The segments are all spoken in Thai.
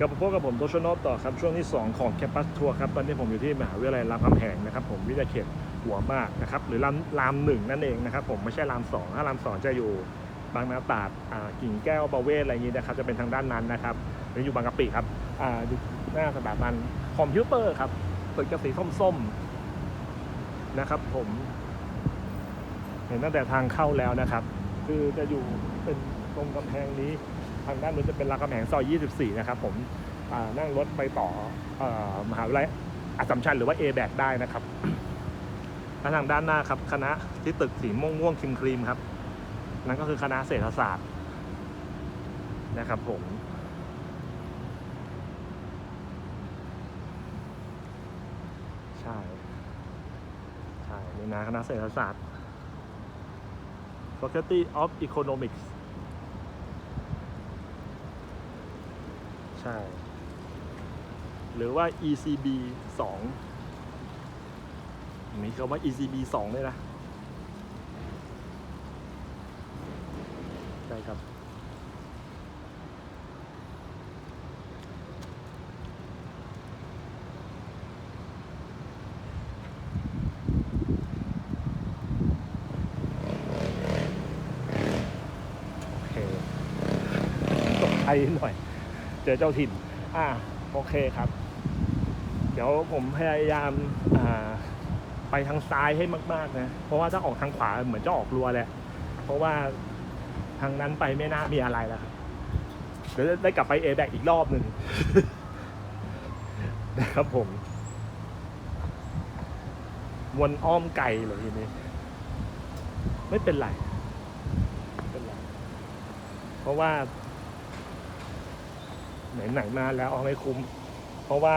กับพวกกับผมโตชนอต่อครับ ช่วงที่ 2 ของแคปปัสทัวร์ครับ ตอนนี้ผมอยู่ที่มหาวิทยาลัยรามคำแหงนะครับผมวิทยาเขตหัวมากนะครับ หรือรามรามหนึ่งนั่นเองนะครับผมไม่ใช่รามสองถ้ารามสองจะอยู่บางนาตราดกิ่งแก้วประเวศอะไรอย่างนี้นะครับ จะเป็นทางด้านนั้นนะครับหรืออยู่บางกะปิครับอ่าอยู่หน้าสถาบันคอมพิวเตอร์ครับตึกกระสีส้มๆนะครับ ผมเห็นตั้งแต่ทางเข้าแล้วนะครับ คือจะอยู่เป็นตรงกำแพงนี้ ทางด้านนู้นจะเป็นรามคำแหงซอย 24 นะครับผมนั่งรถไปต่อเอ่อมหาวิทยาลัยอัสสัมชัญหรือว่า a b a c ได้นะครับและทางด้านหน้าครับคณะที่ตึกสีม่วงม่วงครีมครีมครับ นั่นก็คือคณะเศรษฐศาสตร์นะครับผมใช่ใช่นี่นะคณะเศรษฐศาสตร์ Faculty of Economics ช่ หรือว่า ECB 2มีคำว่า ECB 2เลยนะใช่ครับโอเคตกใจหน่อย เจอเจ้าถิ่น อ่าโอเคครับ เดี๋ยวผมพยายามอ่าไปทางซ้ายให้มาก ๆ นะ เพราะว่าถ้าออกทางขวาเหมือนจะออกรัวแหละ เพราะว่าทางนั้นไปไม่น่ามีอะไรแล้วครับ เดี๋ยวจะได้กลับไปเอแบกอีกรอบหนึ่งนะครับผม วนอ้อมไก่เลยทีนี้ ไม่เป็นไรไม่เป็นไรเพราะว่า ไหนหนๆมาแล้วเอาให้คุ้ม เพราะว่า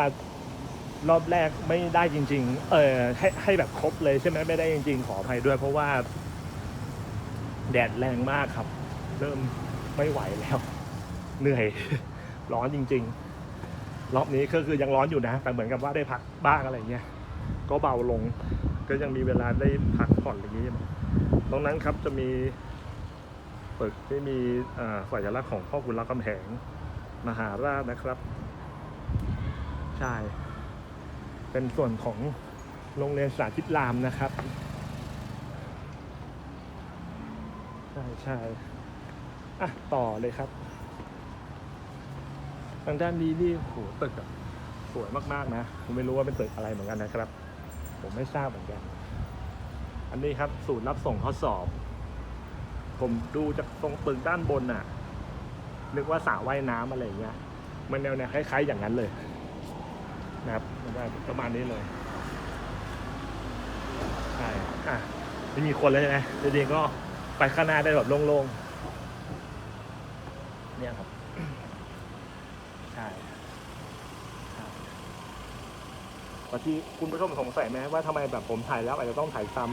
รอบแรกไม่ได้จริง ๆ เออให้ให้แบบครบเลยใช่ไหมไม่ได้จริง ๆ ขออภัยด้วย เพราะว่า แดดแรงมากครับ เริ่มไม่ไหวแล้ว เหนื่อย ร้อนจริง ๆ รอบนี้ก็คือยังร้อนอยู่นะ แต่เหมือนกับว่าได้พักบ้างอะไรเงี้ยก็เบาลง ก็ยังมีเวลาได้พักผ่อนอะไรอย่างเงี้ยตรงนั้นครับจะมีตึกที่มีอ่าสัญลักษณ์ของพ่อขุนรามคำแหง มหาราชนะครับ ใช่ เป็นส่วนของโรงเรียนสาธิตรามนะครับ ใช่ใช่อะ ต่อเลยครับ ทางด้านนี้นี่โหตึกอะสวยมาก ๆ นะผมไม่รู้ว่าเป็นตึกอะไรเหมือนกันนะครับ ผมไม่ทราบเหมือนกัน อันนี้ครับ ศูนย์รับส่งข้อสอบ ผมดูจากตรงตึกด้านบนน่ะ นึกว่าสระว่ายน้ำอะไรอย่างเงี้ย มันแนวแนวคล้าย ๆ อย่างนั้นเลยนะครับมันได้ประมาณนี้เลยใช่อะไม่มีคนเลยใช่ไหมจริงๆก็ไปข้างหน้าได้แบบโล่งๆเนี่ยครับใช่บางทีคุณผู้ชมสงสัยไหมว่าทำไมแบบผมถ่ายแล้วอาจจะต้องถ่ายซ้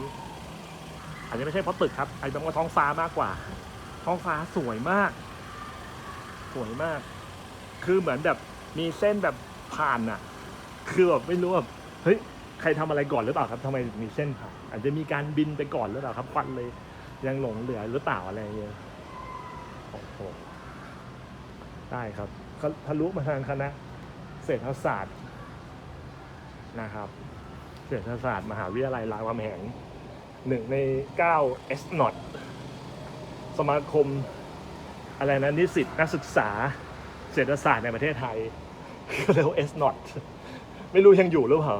ำอาจจะไม่ใช่เพราะตึกครับอาจจะเป็นเพราะท้องฟ้ามากกว่า ท้องฟ้าสวยมาก วยมาก คือเหมือนแบบมีเส้นแบบผ่านอะคือแบบไม่รู้แบบเฮ้ยใครทำอะไรก่อนหรือเปล่าครับทำไมมีเส้นผ่าน อาจจะมีการบินไปก่อนหรือเปล่าครับควันเลยยังหลงเหลือหรือเปล่าอะไรอย่างเงี้ยโอ้โหได้ครับทะลุมาทางคณะเศรษฐศาสตร์นะครับเศรษฐศาสตร์มหาวิทยาลัยรามคำแหงหนึ่งในเก้า S n o t สมาคม อะไรนะนิสิตนักศึกษาเศรษฐศาสตร์ในประเทศไทยเรียกว่า S n o t ไม่รู้ยังอยู่หรือเปล่า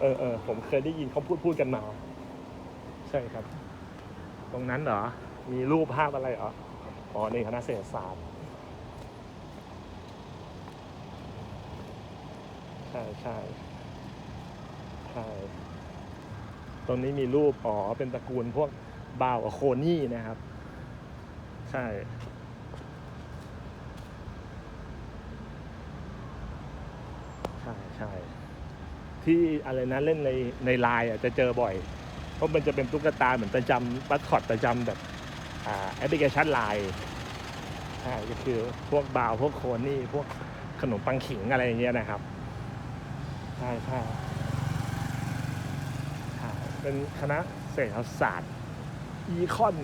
เออเออผมเคยได้ยินเขาพูดพูดกันมา ใช่ครับ ตรงนั้นเหรอ มีรูปภาพอะไรเหรออ๋อในคณะเศรษฐศาสตร์ใช่ใช่ใช่ตรงนี้มีรูปอ๋อเป็นตระกูลพวกบาวโคนี่นะครับ ใช่ ใช่ใช่ที่อะไรนะเล่นในในไลน์อะจะเจอบ่อย เพราะมันจะเป็นตุ๊กตาเหมือนประจำบัตคอตประจำแบบอ่าแอปพลิเคชันไลน์ใช่ก็คือพวกบาวพวกโคนี่พวกขนมปังขิงอะไรอย่างเงี้ยนะครับ ใช่ใช่ใช่เป็นคณะเศรษฐศาสตร์อีคอน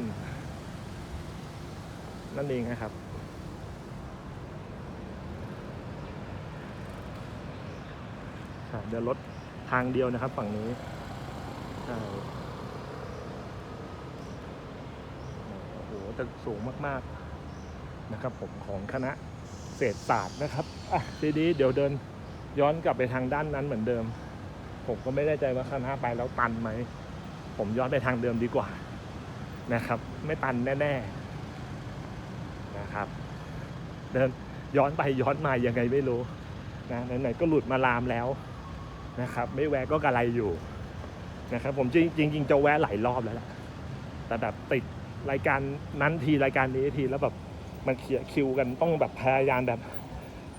นั่นเองนะครับ เดี๋ยวรถทางเดียวนะครับฝั่งนี้โอ้โหแต่สูงมากๆนะครับ ผมของคณะเศรษฐศาสตร์นะครับอะทีนี้เดี๋ยวเดินย้อนกลับไปทางด้านนั้นเหมือนเดิม ผมก็ไม่ได้ใจว่าคณะไปแล้วตันไหม ผมย้อนไปทางเดิมดีกว่านะครับ ไม่ตันแน่ ๆ นะครับ เดินย้อนไปย้อนมายังไงไม่รู้นะไหนๆก็หลุดมาลามแล้วนะครับ ไม่แวะก็กระไรอยู่นะครับ ผมจริงจริงๆจะแวะหลายรอบแล้วแหละแต่แบบติดรายการนั้นทีรายการนี้ทีแล้วแบบมันเคลียร์คิวกันต้องแบบพยายามแบบ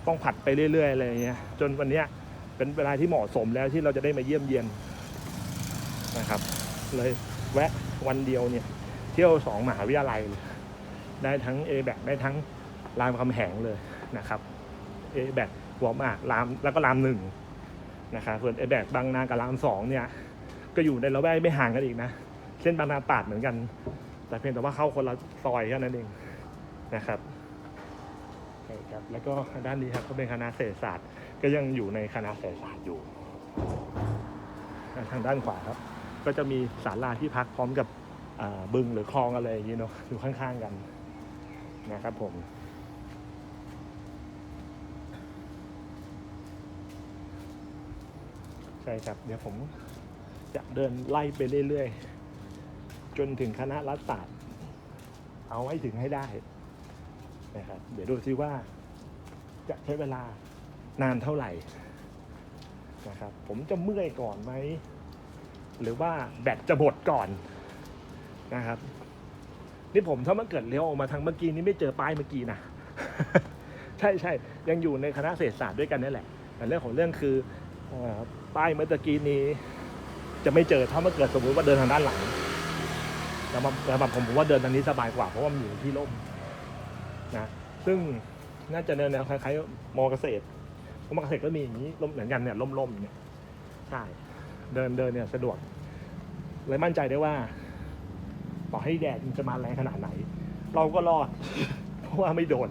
ต้องผัดไปเรื่อยๆอะไรเงี้ยจนวันเนี้ยเป็นเวลาที่เหมาะสมแล้วที่เราจะได้มาเยี่ยมเยียนนะครับ เลยแวะวันเดียวเนี่ย เที่ยวสองมหาวิทยาลัยเลย ได้ทั้ง a b a c ได้ทั้งรามคำแหงเลยนะครับ a b a c หัวหมากรามแล้วก็รามหนึ่งนะครับส่วน a b a c บางนากับรามสองเนี่ยก็อยู่ในละแวกไม่ห่างกันอีกนะเส้นบางนาตราดเหมือนกัน แต่เพียงแต่ว่าเข้าคนละซอยแค่นั้นเองนะครับใช่ครับแล้วก็ด้านนี้ครับก็เป็นคณะเศรษฐศาสตร์ ก็ยังอยู่ในคณะเศรษฐศาสตร์อยู่ ทางด้านขวาครับ ก็จะมีศาลาที่พักพร้อมกับบึงหรือคลองอะไรอย่างนี้เนาะอยู่ข้างๆกัน นะครับผม ใช่ครับเดี๋ยวผมจะเดินไล่ไปเรื่อยๆ จนถึงคณะรัฐศาสตร์ เอาให้ถึงให้ได้นะครับเดี๋ยวดูซิว่าจะใช้เวลานานเท่าไหร่นะครับผมจะเมื่อยก่อนไหม หรือว่าแบตจะหมดก่อนนะครับ นี่ผมถ้ามันเกิดเลี้ยวออกมาทางเมื่อกี้นี้ไม่เจอป้ายเมื่อกี้นะใช่ใช่ยังอยู่ในคณะเศรษฐศาสตร์ด้วยกันนี่แหละแต่เรื่องของเรื่องคืออป้ายเมื่อกี้นี้ จะไม่เจอถ้ามื่อเกิดสมมติว่าเดินทางด้านหลังแต่แบบผมผมว่าเดินทางนี้สบายกว่าเพราะว่ามันอยู่ที่ร่มนะซึ่งน่าจะแนวแนวคล้ายๆมอเกษตรเพราะมอเกษตรก็มีอย่างนี้ร่มเหมือนกันเนี่ยร่มๆอย่างเนี่ยใช่เดินเดินเนี่ยสะดวกเลยมั่นใจได้ว่า ต่อให้แดดมันจะมาแรงขนาดไหน เราก็รอด เพราะว่าไม่โดน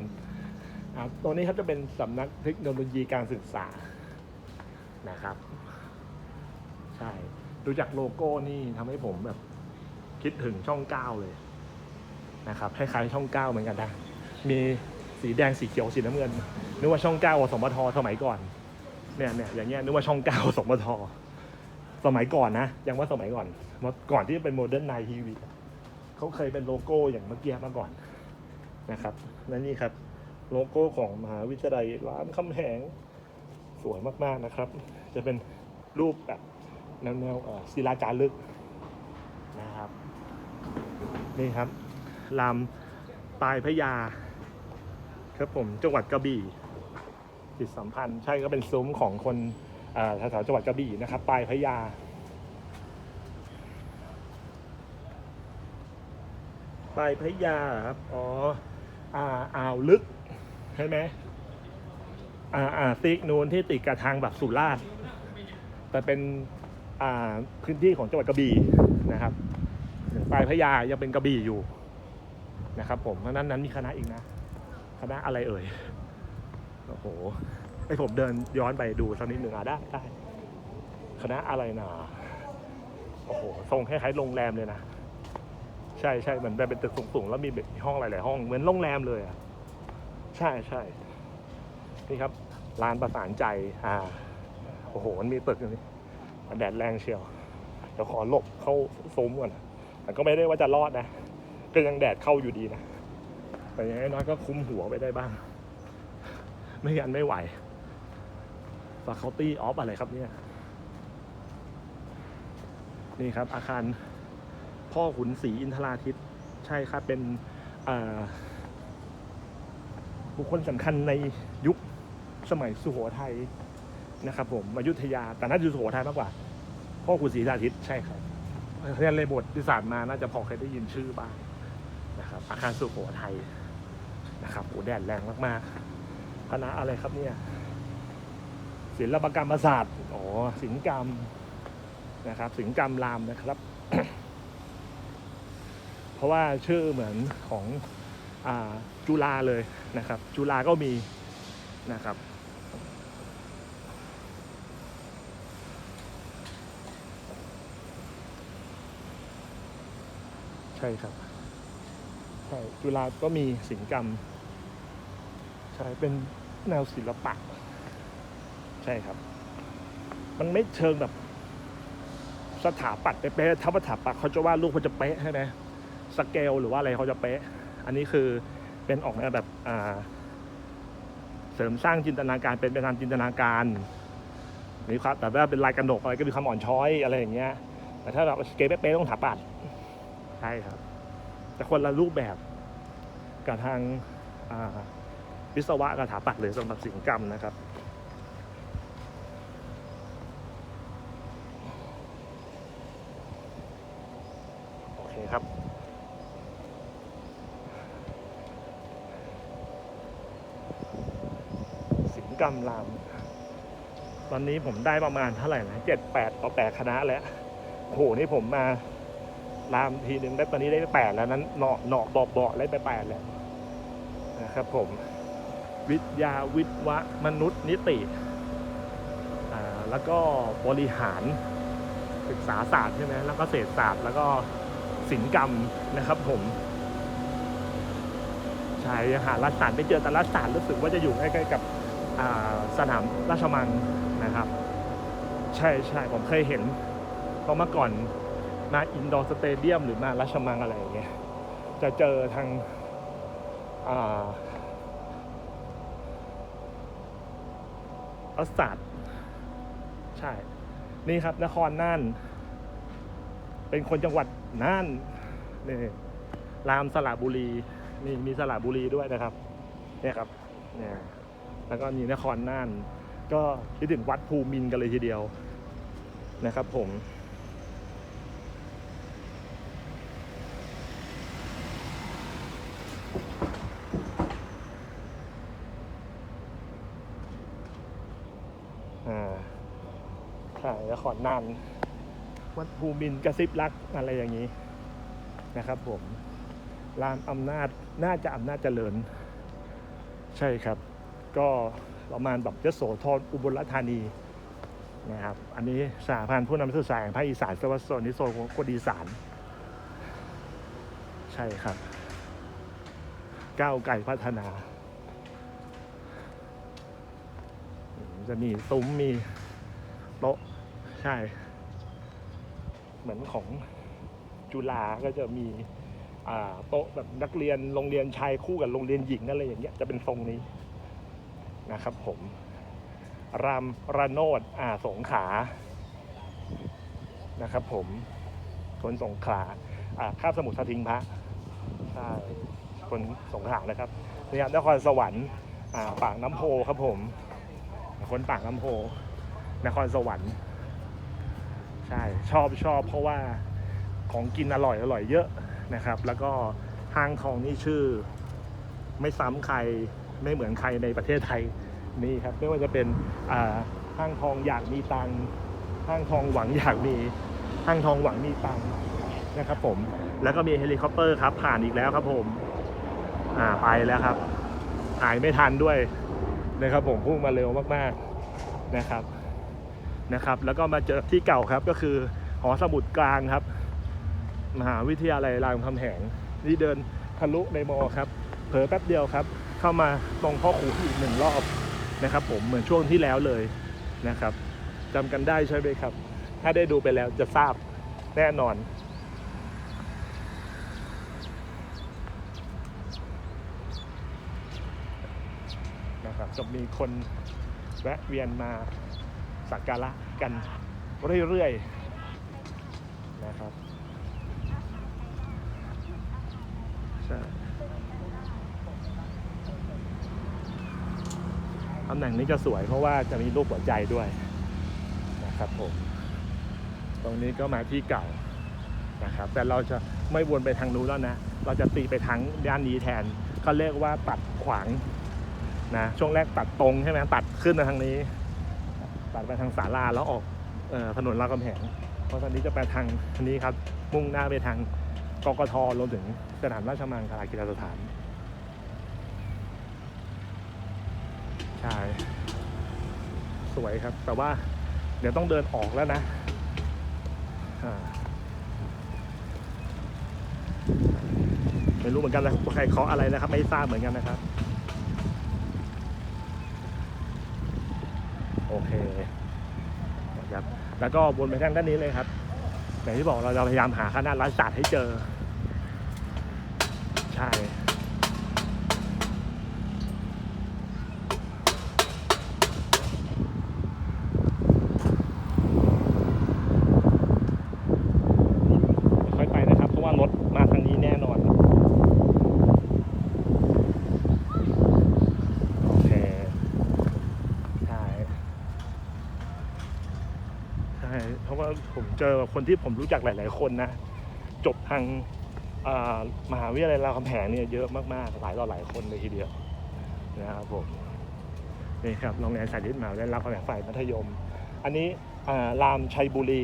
ตัวนี้ครับจะเป็นสำนักเทคโนโลยีการศึกษานะครับ ใช่ดูจากโลโก้นี่ทำให้ผมแบบ คิดถึงช่องเก้าเลยนะครับคล้ายๆช่องเก้าเหมือนกันนะมีสีแดงสีเขียวสีน้ำเงินนึกว่าช่องเก้าสมทสมัยก่อนเนี่ยเนี่ยอย่างเงี้ยนึกว่าช่องเก้าสมทสมัยก่อนนะยังว่าสมัยก่อนก่อนที่จะเป็นโมเดิร์นไนทีวี เขาเคยเป็นโลโก้อย่างเมื่อกี้มาก่อนนะครับและนี่ครับโลโก้ของมหาวิทยาลัยร้ามคำแหงสวยมากๆนะครับ จะเป็นรูปแบบแนวแนวศิลาจารึกนะครับนี่ครับลำปลายพระยา ครับผมจังหวัดกระบี่จิตสัมพันธ์ใช่ก็เป็นซุ้มของคนแถวๆจังหวัดกระบี่นะครับ ปลายพระยา ปลายพระยาครับ อ๋อ อ่า อ่าวลึก ใช่ไหม อ่า อ่าซีกนูนที่ติดกับทางแบบสุราษฎร์แต่เป็น อ่า พื้นที่ของจังหวัดกระบี่นะครับ ปลายพระยายังเป็นกระบี่อยู่นะครับ ผมเพราะฉะนั้นนั้นมีคณะอีกนะ คณะอะไรเอ่ย โอ้โหให้ผมเดินย้อนไปดูสักนิดหนึ่งอะได้ได้ คณะอะไรนะโอ้โห ทรงคล้ายๆโรงแรมเลยนะ ใช่ใช่เหมือนแบบเป็นตึกสูงๆแล้วมีแบบห้องหลายๆห้องเหมือนโรงแรมเลยอะใช่ใช่นี่ครับร้านประสานใจอ่าโอ้โหมันมีตึกอย่นี้แดดแรงเชียวเดี๋ยวขอหลบเข้าซุ้มก่อนแต่ก็ไม่ได้ว่าจะรอดนะก็ยังแดดเข้าอยู่ดีนะแต่อย่างน้อยก็คุ้มหัวไปได้บ้าง ไม่งั้นไม่ไหว faculty of อะไรครับเนี่ย นี่ครับอาคาร พ่อขุนศรีอินทราทิตใช่ครับเป็นบุคคลสำคัญในยุคสมัยสุโขทัยนะครับ ผมอยุธยาแต่น่าจะสุโขทัยมากกว่า พ่อขุนศรีอินทราทิตใช่ครับเรียนเลยบทที่ศาสตร์มาน่าจะพอเคยได้ยินชื่อบ้างนะครับ อาคารสุโขทัยนะครับโอ้แดดแรงมากๆคณะอะไรครับเนี่ยศิลปกรรมศาสตร์อ๋อศิลปกรรมนะครับศิลปกรรมรามนะครับ เพราะว่าชื่อเหมือนของอจุฬาเลยนะครับ จุฬาก็มีนะครับใช่ครับใช่จุฬาก็มีศิลปกรรมใช่เป็นแนวศิลปะ ใช่ครับ มันไม่เชิงแบบสถาปัตย์เป๊ะถ้าสถาปัตย์เขาจะวาดรูกเขาจะเป๊ะใช่ไหม สเกลหรือว่าอะไรเขาจะเป๊ะ อันนี้คือเป็นออกแนวแบบอ่าเสริมสร้างจินตนาการเป็นไปตามจินตนาการมีความแต่ว่าเป็นลายกระหนกอะไรก็มีความอ่อนช้อยอะไรอย่างเงี้ย แต่ถ้าเราสเกลเป๊ะๆต้องถาปัดใช่ครับ แต่คนละรูปแบบกับทางอ่าวิศวะกับถาปัดเลยสำหรับศิลปกรรมนะครับ โอเคครับ ศิลป กรรมรามตอนนี้ผมได้ประมาณเท่าไหร่นะเจ็ดแปดต่อแปดคณะแล้วโหนี่ผมมารามทีหนึ่งได้ตอนนี้ได้แปดแล้วนั้นเหนาะเหนาะเบาะเบาะได้ไปแปดแล้วนะครับผม วิทยาวิทวะมนุษย์นิติอ่าแล้วก็บริหารศึกษาศาสตร์ใช่ไหมแล้วก็เศรษฐศาสตร์แล้วก็ศิลปกรรมนะครับผมใช่ยังหารัฐศาสตร์ไม่เจอแต่รัฐศาสตร์รู้สึกว่าจะอยู่ใกล้ๆกับ สนามราชมังนะครับ ใช่ใช่ผมเคยเห็นเพราะเมื่อก่อนมาอินดอร์สเตเดียมหรือมาราชมังอะไรอย่างเงี้ยจะเจอทางอ่ารัฐศาสตใช่ นี่ครับนครน่าน เป็นคนจังหวัดน่านนี่รามสระบุรีมีมีสระบุรีด้วยนะครับ เนี่ยครับเนี่ย แล้วก็นี่นครน่าน ก็คิดถึงวัดภูมินกันเลยทีเดียวนะครับผมอ่านครน่านวัดภูมินกระซิบรักอะไรอย่างนี้นะครับผมลานอำนาจน่าจะอำนาจเจริญ ใช่ครับ ก็ประมาณแบบยโสธรอุบลราชธานีนะครับอันนี้สาพันธ์ผู้นำสื่อสารแห่งภาคอีสานสวัสดิ์โซนนี้โซนของคนอีสานใช่ครับ ก้าวไก่พัฒนา จะมีซุ้มมีโต๊ะใช่ เหมือนของจุฬาก็จะมีโต๊ะแบบนักเรียนโรงเรียนชายคู่กับโรงเรียนหญิงอะไรอย่างเงี้ยจะเป็นทรงนี้ นะครับผมรามระโนดอ่าสงขานะครับผมคนสงขลาอ่าข้ามสมุทรสทิงพระใช่คนสงขลานะครับเนี่ครับนครสวรรค์อ่าปากน้ำโพครับผม คนปากน้ำโพ นครสวรรค์ใช่ชอบชอบเพราะว่าของกินอร่อยอร่อยเยอะนะครับ แล้วก็ห้างทองนี่ชื่อ ไม่ซ้ำใคร ไม่เหมือนใครในประเทศไทยนี่ครับไม่ว่าจะเป็นห้างทองอยากมีตังห้างทองหวังอยากมีห้างทองหวังมีตังนะครับผมแล้วก็มีเฮลิคอปเตอร์ครับผ่านอีกแล้วครับผมอ่าไปแล้วครับหายไม่ทันด้วยนะครับผมพุ่งมาเร็วมากๆนะครับนะครับ แล้วก็มาเจอที่เก่าครับก็คือหอสมุดกลางครับ มหาวิทยาลัยรามคำแหงนี่เดินทะลุในมอครับเผลอแป๊บเดียวครับ เข้ามาตรงพ่อขูอีกหนึ่งรอบนะครับ ผมเหมือนช่วงที่แล้วเลยนะครับจำกันได้ใช่ไหมครับ ถ้าได้ดูไปแล้วจะทราบแน่นอน นะครับจะมีคนแวะเวียนมาสักการะกันเรื่อยๆนะครับใช่ตำแหน่งนี้จะสวยเพราะว่าจะมีรูปหัวใจด้วยนะครับผม ตรงนี้ก็มาที่เก่านะครับ แต่เราจะไม่วนไปทางนู้นแล้วนะ เราจะตีไปทางด้านนี้แทนเขาเรียกว่าตัดขวางนะช่วงแรกตัดตรงใช่ไหมตัดขึ้นมาทางนี้ ตัดไปทางศาลาแล้วออกออถนนรามคำแหงเพราะตอนนี้จะไปทางนนี้ครับมุ่งหน้าไปทางกกทรวมถึงสนามราชมังคลากีฬาสถาน ใช่ สวยครับ แต่ว่าเดี๋ยวต้องเดินออกแล้วนะไม่รู้เหมือนกันนะว่าใครเคาะอะไรนะครับ ไม่ทราบเหมือนกันนะครับ โอเคนะครับ แล้วก็วนไปทางด้านนี้เลยครับอย่างที่บอกเราจะพยายามหาคณะรัฐศาสตร์ให้เจอ ใช่ ค่อยไปนะครับ เพราะว่ารถมาทางนี้แน่นอน โอเค ใช่ ใช่ เพราะว่าผม เจอคนที่ผมรู้จักหลาย ๆ คนนะ จบทางมหาวิทยาลัยรามคำแหงเนี่ยเยอะมาก ๆ หลายต่อหลายคนเลยทีเดียวนะครับผมนี่ครับโรงเรียนสายวิทย์มหาวิทยาลัยรามคำแหงฝ่ายมัธยม อันนี้รามชัยบุรี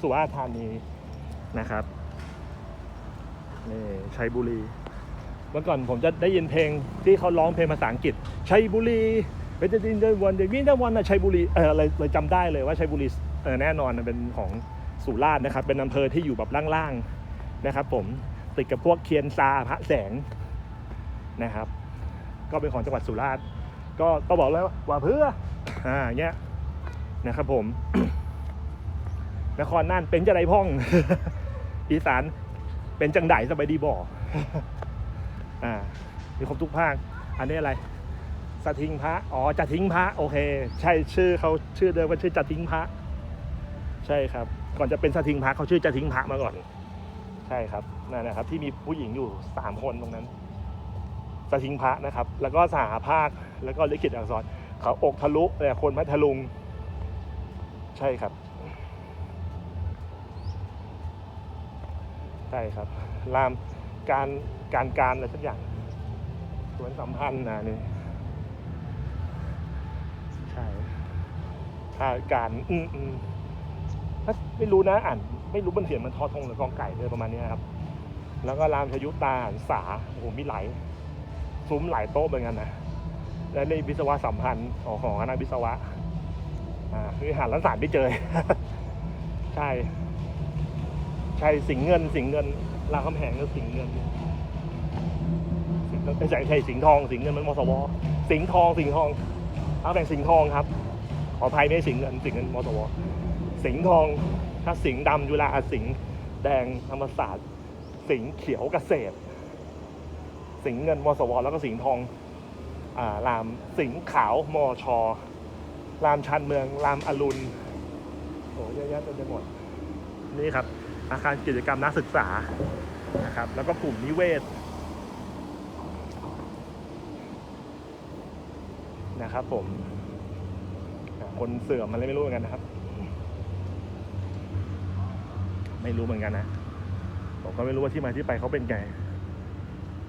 สุราษฎร์ธานีนะครับนี่ชัยบุรีเมื่อก่อนผมจะได้ยินเพลงที่เขาร้องเพลงภาษาอังกฤษชัยบุรีเป็นดินเดวันเดวินเดวันนะชัยบุรีเออเลยเลยจำได้เลยว่าชัยบุรีเออแน่นอนเป็นของ สุราษฎร์นะครับ เป็นอำเภอที่อยู่แบบล่างๆนะครับ ผมติดกับพวกเคียนซาพระแสงนะครับ ก็เป็นของจังหวัดสุราษฎร์ก็ต้องบอกแล้วว่าเพื่ออ่าเงี้ยนะครับ ผม นครน่านเป็นจะไรพ่อง อีสานเป็นจังไดสบายดีบ่ออ่ามีครบทุกภาค อันนี้อะไรสะทิงพระอ๋อจะทิ้งพระโอเค ใช่ชื่อเขาชื่อเดิมว่าชื่อจะทิ้งพระ ใช่ครับ ก่อนจะเป็นสะทิงพระเขาชื่อจะทิ้งพระมาก่อน ใช่ครับนั่นนะครับ ที่มีผู้หญิงอยู่สามคนตรงนั้นสะทิงพระนะครับ แล้วก็สหภาคแล้วก็ลิขิตอักษรเขาอกทะลุแต่คนพัทลุง ใช่ครับ ใช่ครับรามการการการอะไรสักอย่างสวนสัมพันธ์นะนี่ใช่ถ้าการอืมอืม ถ้าไม่รู้นะอ่านไม่รู้มันเขียนมันทอทงหรือกองไก่เลยประมาณนี้ครับ แล้วก็รามชยุตาหันษาโอ้โหมีหลายซุ้มหลายโต๊ะเหมือนกันนะและในวิศวะสัมพันธ์ของของคณะวิศวะอ่าคือหารัฐศาสตร์ไม่เจอ ใช่ใช่สิงเงินสิงเงินรามคำแหงก็สิงเงินไม่ใช่ใช่สิงทองสิงเงินมันมสวสิงทองสิงทองเอาแบ่งสิงทองครับขออภัยไม่สิงเงินสิงเงินมสว สิงห์ทองถ้าสิงห์ดำจุฬาสิงห์แดงธรรมศาสตร์ สิงห์เขียวเกษตร สิงห์เงินมสวแล้วก็สิงห์ทองอ่ารามสิงห์ขาวมอชอรามชันเมืองรามอรุณโอ้เยอะแยะเต็มไปหมดนี่ครับ อาคารกิจกรรมนักศึกษานะครับ แล้วก็กลุ่มนิเวศนะครับผมคนเสื่อมอะไรไม่รู้เหมือนกันนะครับ ไม่รู้เหมือนกันนะผมก็ไม่รู้ว่าที่มาที่ไปเขาเป็นไง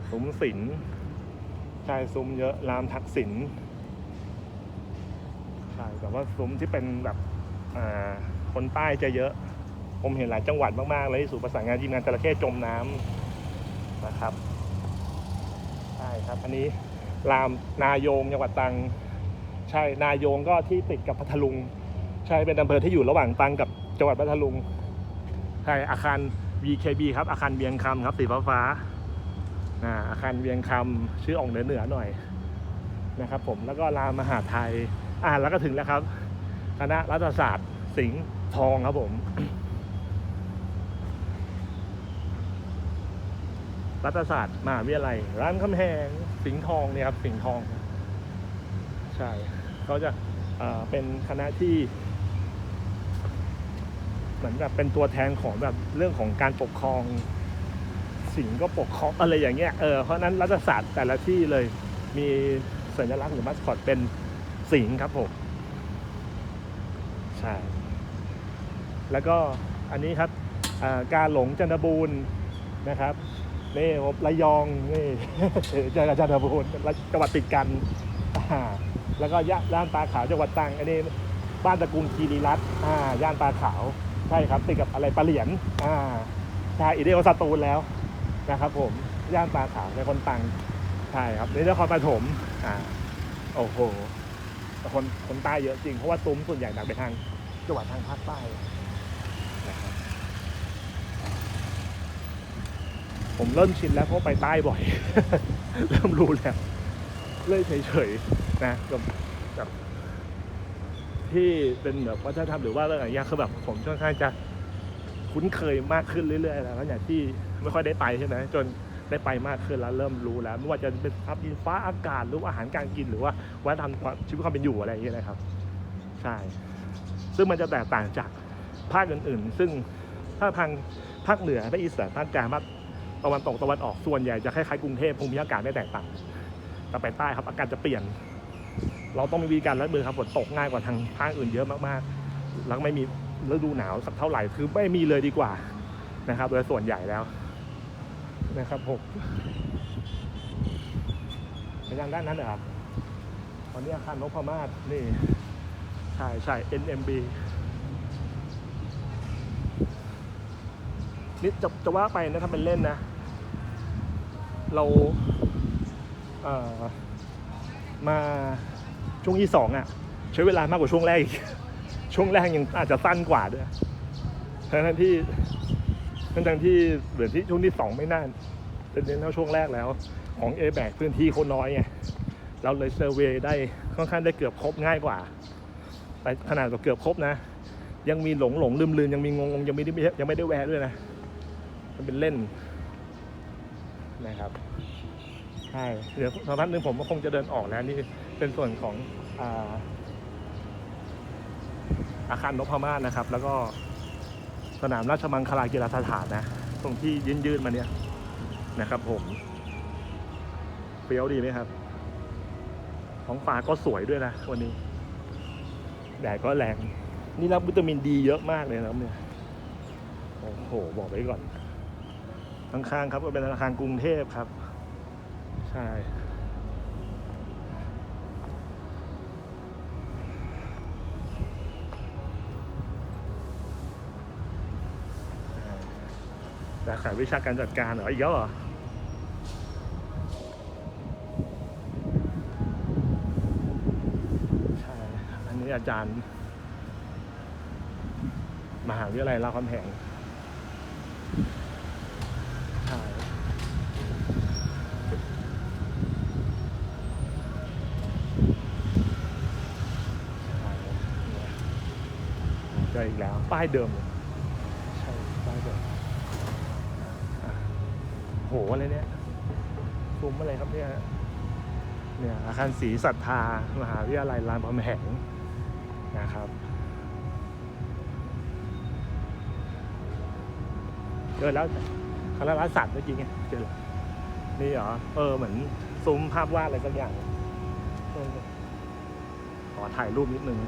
ซุ้มศิลป์ใช่ซุ้มเยอะรามทักษิณใช่แต่ว่าซุ้มที่เป็นแบบอ่าคนใต้จะเยอะ ผมเห็นหลายจังหวัดมากๆเลยที่ศูนย์ประสานงานทีมงานจระเข้จมน้ำนะครับใช่ครับอันนี้รามนายงจังหวัดตรังใช่นายงก็ที่ติดกับพัทลุง ใช่เป็นอำเภอที่อยู่ระหว่างตรังกับจังหวัดพัทลุง ใช่อาคาร VKB ครับอาคารเวียงคำครับสีฟ้าฟ้าอาคารเวียงคำชื่อออกเหนือเหนือหน่อยนะครับผมแล้วก็รามมหาไทยอ่าแล้วก็ถึงแล้วครับ คณะรัฐศาสตร์สิงห์ทองครับผม รัฐศาสตร์มหาวิทยาลัยร้ามคำแหงสิงห์ทองเนี่ยครับสิงห์ทอง ใช่เขาจะอ่าเป็นคณะที่ เหมือนแบบเป็นตัวแทนของแบบเรื่องของการปกครองสิงห์ก็ปกครองอะไรอย่างเงี้ยเออเพราะนั้นรัฐศาสตร์แต่ละที่เลยมีสัญลักษณ์หรือมาสคอตเป็นสิงห์ครับผมใช่แล้วก็อันนี้ครับการหลงจันทบูรณ์นะครับนี่ผมระยองนี่เจอกับจันทบูรณ์จังหวัดติดกันแล้วก็ย่านย่านตาขาวจังหวัดตรังอันนี้บ้านตระกูลคีรีรัตน์ย่านตาขาว ใช่ครับติดกับอะไรปลาเหลียนอ่าใช่อีเดโอสตูลแล้วนะครับ ผมย่านตาขาวในคนตังใช่ครับนี่นครปฐมอ่าโอ้โหคนคนใต้เยอะจริง เพราะว่าตุ้มส่วนใหญ่หนักไปทางจังหวัดทางภาคใต้นะครับผมเริ่มชินแล้วเพราะไปใต้บ่อย เริ่มรู้แล้ว เลยเฉยๆนะกับกับ ที่เป็นแบบวัฒนธรรมหรือว่าเรื่องอะไรเงี้ยคือแบบผมค่อนข้างจะคุ้นเคยมากขึ้นเรื่อยๆแล้วอย่างที่ไม่ค่อยได้ไปใช่ไหมจนได้ไปมากขึ้นแล้วเริ่มรู้แล้วไม่ว่าจะเป็นสภาพดินฟ้าอากาศหรือว่าอาหารการกินหรือว่าวัฒนธรรมความชีวิตความเป็นอยู่อะไรอย่างเงี้ยนะครับ ใช่ ซึ่งมันจะแตกต่างจากภาคอื่นๆ ซึ่งถ้าทางภาคเหนือภาคอีสานภาคกลางภาคตะวันตกตะวันออกส่วนใหญ่จะคล้ายๆกรุงเทพภูมิอากาศไม่แตกต่างแต่ไปใต้ครับอากาศจะเปลี่ยน เราต้องมีวิธีการรับมือครับฝนตกง่ายกว่าทางภาคอื่นเยอะมากๆ แล้วไม่มีฤดูหนาวสักเท่าไหร่คือไม่มีเลยดีกว่านะครับ โดยส่วนใหญ่แล้วนะครับผมไปทางด้านนั้นเหรอครับตอนนี้อาคารนพมาศนี่ใช่ใช่ NMB นี่จะจะว่าไปนะถ้าเป็นเล่นนะ เราเอ่อมา ช่วงที่สองอะใช้เวลามากกว่าช่วงแรกอีกช่วงแรกยังอาจจะสั้นกว่าด้วยทั้งที่ทั้งที่เหมือนที่ช่วงที่สองไม่นาเป็นเน้นเท่าช่วงแรกแล้ว ของ a อแบกพื้นที่คนน้อยไงเราเลยเซอร์เวย์ได้ค่อนข้างได้เกือบครบง่ายกว่า แต่ขนาดเราเกือบครบนะ ยังมีหลงหลงลืมลืมยังมีงงงยังไม่ได้ยังไม่ได้แวะด้วยนะ มันเป็นเล่นนะครับใช่เดี๋ยวสักพักหนึ่งผมก็คงจะเดินออกแล้วนี่ เป็นส่วนของอาอาคารนพมาศนะครับ แล้วก็สนามราชมังคลากีฬาสถานนะ ตรงที่ยืนยืนๆมาเนี่ยนะครับ ผมเฟี้ยวดีไหมครับท้องฟ้าก็สวยด้วยนะ วันนี้ แดดก็แรง นี่รับวิตามินดีเยอะมากเลยนะครับเนี่ยโอ้โห บอกไว้ก่อนข้างๆครับก็เป็นธนาคารกรุงเทพครับ ใช่ แต่ขายวิชาการจัดการเหรออีกแล้วเหรอใช่อันนี้อาจารย์ มหาวิทยาลัยรามคำแหงใช่ใช่เนี่ยเจออีกแล้ว ป้ายเดิมเลยใช่ ป้ายเดิมอะโหอะไรเนี่ยซุ้มอะไรครับเนี่ยเนี่ยอาคารศรีศรัทธา มหาวิทยาลัยรามคำแหงนะครับ เจอแล้วคณะรัฐศาสตร์เมื่อกี้ไงเจอแล้วนี่เหรอ เออ เหมือนซุ้มภาพวาดอะไรสักอย่าง ขอถ่ายรูปนิดนึง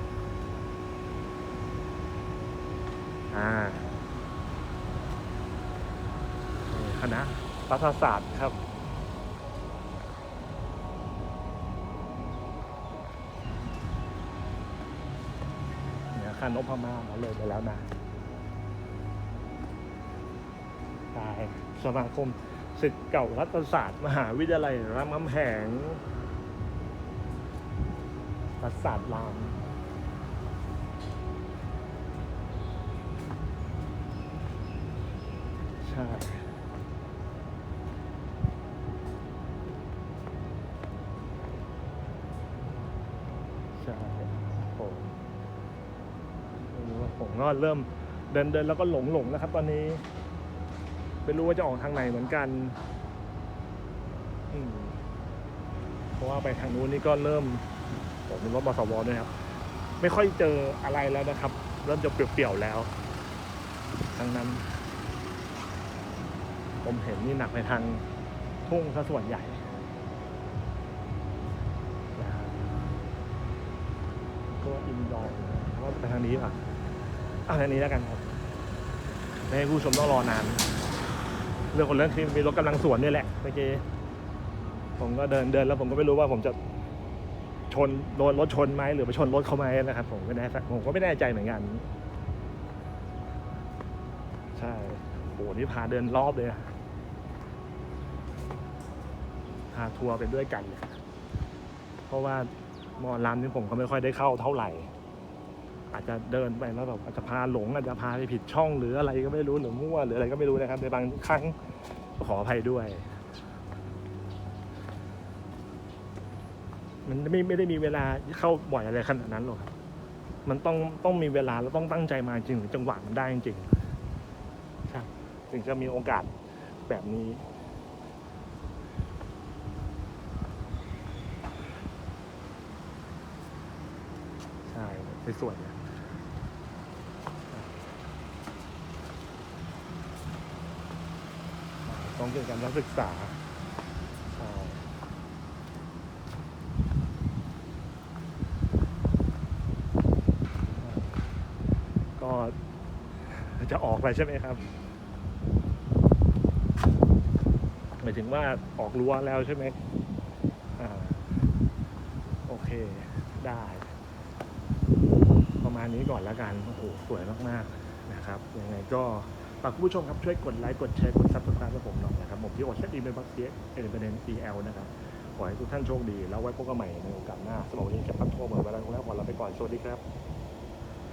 อ่าคณะ รัฐศาสตร์ครับ เนี่ยอาคารนพมาเราเลยไปแล้วนะใช่สมาคมศิษย์เก่ารัฐศาสตร์ มหาวิทยาลัยรามคำแหงรัฐศาสตร์รามใช่ ก็เริ่มเดินเดินแล้วก็หลงหลงนะครับ ตอนนี้ไม่รู้ว่าจะออกทางไหนเหมือนกันเพราะว่าไปทางนู้นนี่ก็เริ่มผมเป็นรถบสวด้วยครับ ไม่ค่อยเจออะไรแล้วนะครับ เริ่มจะเปลี่ยวๆแล้วทางนั้น ผมเห็นนี่หนักไปทางทุ่งซะส่วนใหญ่ก็อินดอร์ว่าไปทางนี้ป่ะ อะทางนี้แล้วกันครับไม่ให้ผู้ชมต้องรอนาน เรื่องคนเรื่องที่มีรถกำลังสวนนี่แหละเมื่อกี้ผมก็เดินเดินแล้วผมก็ไม่รู้ว่าผมจะชนโดนรถชนไหมหรือไปชนรถเขาไหมนะครับผมไม่แน่ใจผมก็ไม่แน่ใจเหมือนกัน ใช่โหนี่พาเดินรอบเลยอะพาทัวร์ไปด้วยกันเลยเพราะว่ามอลำนี่ผมก็ไม่ค่อยได้เข้าเท่าไหร่ อาจจะเดินไปแล้วแบบอาจจะพาหลงอาจจะพาไปผิดช่องหรืออะไรก็ไม่รู้หรือมั่วหรืออะไรก็ไม่รู้นะครับในบางครั้งขออภัยด้วย มันไม่ไม่ได้มีเวลาเข้าบ่อยอะไรขนาดนั้นหรอกมันต้องต้องมีเวลาแล้วต้องตั้งใจมาจริงถึงจังหวะมันได้จริงครับถึงจะมีโอกาสแบบนี้ใช่สวยๆ นะต้องเป็นการนักศึกษาก็จะออกไปใช่ไหมครับหมายถึงว่าออกรั้วแล้วใช่ไหมอ่าโอเคได้ ประมาณนี้ก่อนแล้วกัน โอ้โห สวยมาก ๆ นะครับ ยังไงก็ ฝากคุณผู้ชมครับช่วยกดไลค์กดแชร์กดซับสไครต์ให้ผมหน่อยนะครับผมที่โอเชตอีเมลบัคเซียเอเลเนเอลนะครับขอให้ทุกท่านโชคดี แล้วไว้พบกันใหม่ในโอกาสหน้าสำหรับวันนี้แคปปัทโทรหมดเวลาแล้วขอลาไปก่อนสวัสดีครับ